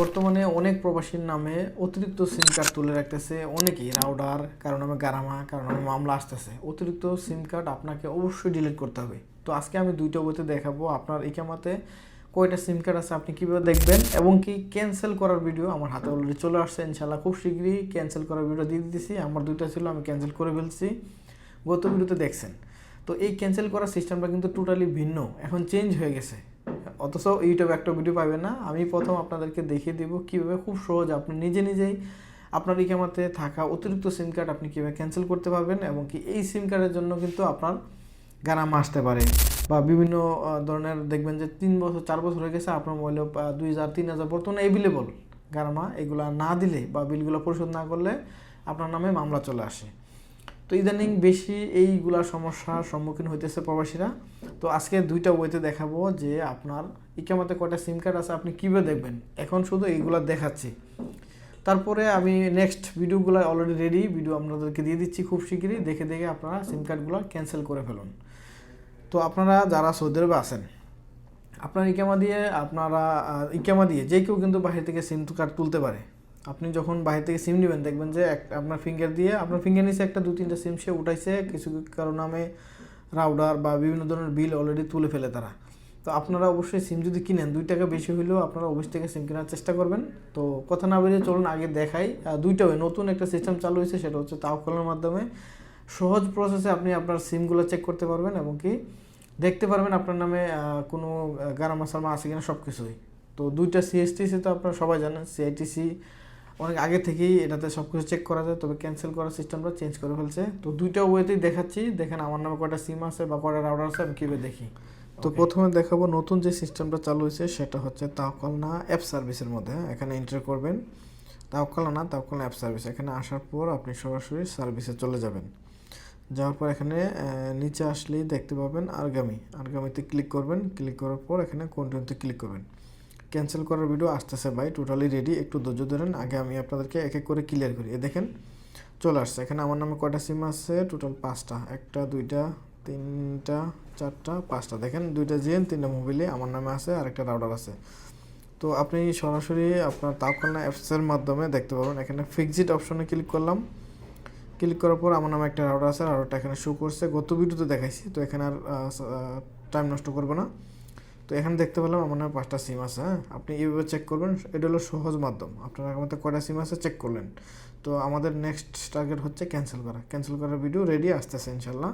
বর্তমানে অনেক প্রবাসীর নামে অতিরিক্ত সিম কার্ড তুলে রাখতেছে। অনেকেই রাউডার, কারণ নামে গারামা, কারণ নামে মামলা আসতেছে। অতিরিক্ত সিম কার্ড আপনাকে অবশ্যই ডিলিট করতে হবে। তো আজকে আমি দুইটা বইতে দেখাবো আপনার ইকামাতে কয়টা সিম কার্ড আছে আপনি কীভাবে দেখবেন এবং কি ক্যান্সেল করার ভিডিও আমার হাতে অলরেডি চলে আসছে। ইনশাল্লাহ খুব শীঘ্রই ক্যান্সেল করার ভিডিও দিয়ে দিতেছি। আমার দুইটা ছিল, আমি ক্যান্সেল করে ফেলছি। গত ভিডিওতে দেখছেন। তো এই ক্যান্সেল করার সিস্টেমটা কিন্তু টোটালি ভিন্ন। এখন চেঞ্জ হয়ে গেছে। অথচ ইউটিউবে একটা ভিডিও পাবেন না। আমি প্রথম আপনাদেরকে দেখিয়ে দিব কীভাবে খুব সহজ আপনি নিজে নিজেই আপনার ইকামাতে থাকা অতিরিক্ত সিম কার্ড আপনি কীভাবে ক্যান্সেল করতে পারবেন এবং কি এই সিম কার্ডের জন্য কিন্তু আপনার গারাম আসতে পারে বা বিভিন্ন ধরনের দেখবেন যে তিন বছর, চার বছর হয়ে গেছে আপনার মোবাইলে দুই হাজার, তিন হাজার বর্তমানে অ্যাভেলেবল গারামা। এগুলা না দিলে বা বিলগুলো পরিশোধ না করলে আপনার নামে মামলা চলে আসে। তো ইদানিং বেশি এইগুলা সমস্যার সম্মুখীন হইতেছে প্রবাসীরা। তো আজকে দুইটা বইতে দেখাবো যে আপনার ইকামাতে কয়টা সিম কার্ড আছে আপনি কীভাবে দেখবেন? এখন শুধু এইগুলা দেখাচ্ছি। তারপরে আমি নেক্সট ভিডিওগুলো অলরেডি রেডি ভিডিও আপনাদেরকে দিয়ে দিচ্ছি খুব শীঘ্রই দেখে দেখে আপনারা সিম কার্ডগুলো ক্যান্সেল করে ফেলুন। তো আপনারা যারা সৌদি আরবে আছেন, আপনার ইকামা দিয়ে, আপনারা ইকামা দিয়ে যে কেউ কিন্তু বাহির থেকে সিম কার্ড তুলতে পারে। আপনি যখন বাইরে থেকে সিম নেবেন, দেখবেন যে এক, আপনার ফিঙ্গার দিয়ে, আপনার ফিঙ্গার নিচে একটা দু তিনটা সিম সে উঠাইছে, কিছু কারও নামে রাউডার বা বিভিন্ন ধরনের বিল অলরেডি তুলে ফেলে তারা। তো আপনারা অবশ্যই সিম যদি কিনেন, দুই টাকা বেশি হলেও আপনারা অফিস থেকে সিম কেনার চেষ্টা করবেন। তো কথা না বেরিয়ে চলুন, আগে দেখাই। দুইটা নতুন একটা সিস্টেম চালু হয়েছে, সেটা হচ্ছে তাওকলের মাধ্যমে। সহজ প্রসেসে আপনি আপনার সিমগুলো চেক করতে পারবেন এবং কি দেখতে পারবেন আপনার নামে কোনো গারামা সারমা আছে কিনা সব কিছুই তো দুইটা সিএসটিসি তো আপনারা সবাই জানেন সিআইটিসি অনেক আগে থেকেই এটাতে সব কিছু চেক করা যায় তবে ক্যান্সেল করার সিস্টেমটা চেঞ্জ করে ফেলছে। তো দুইটা ওয়েতেই দেখাচ্ছি। দেখেন আমার নামে কয়টা সিম আছে বা কয়টা রাউডার আছে আমি কীভাবে দেখি? তো প্রথমে দেখাবো নতুন যে সিস্টেমটা চালু হয়েছে সেটা হচ্ছে তাওকাল না অ্যাপ সার্ভিসের মধ্যে? এখানে এন্টার করবেন। তাওকাল না তাওকাল অ্যাপ সার্ভিস এখানে আসার পর আপনি সরাসরি সার্ভিসে চলে যাবেন। যাওয়ার পর এখানে নিচে আসলেই দেখতে পাবেন আরগামি। আরগামিতে ক্লিক করবেন। ক্লিক করার পর এখানে কন্টিনিউতে ক্লিক করবেন। ক্যান্সেল করার ভিডিও আসতেছে ভাই টোটালি রেডি একটু ধৈর্য ধরেন, আগে আমি আপনাদেরকে এক এক করে ক্লিয়ার করি। এ দেখেন, চলে আসছে। এখানে আমার নামে কয়টা সিম আছে? টোটাল পাঁচটা। একটা, দুইটা, তিনটা, চারটা, পাঁচটা। দেখেন, দুইটা জিএন তিনটা মোবাইলে আমার নামে আছে আর একটা রাউডার আছে। তো আপনি সরাসরি আপনার তাওকালনা অ্যাপসের মাধ্যমে দেখতে পাবেন এখানে ফিক্সড অপশনে ক্লিক করলাম। ক্লিক করার পর আমার নামে একটা রাউডার আছে। রাউডারটা এখানে শো করছে। গত ভিডিওতে দেখাইছি। তো এখানে আর টাইম নষ্ট করব না। তো এখানে দেখতে পেলাম আমার পাঁচটা সিম আছে হ্যাঁ? আপনি এইভাবে চেক করবেন, এটা হলো সহজ মাধ্যম। আপনার মধ্যে কয়টা সিম আছে চেক করলেন। তো আমাদের নেক্সট টার্গেট হচ্ছে ক্যান্সেল করা। ক্যান্সেল করার ভিডিও রেডি আসতেছে ইনশাল্লাহ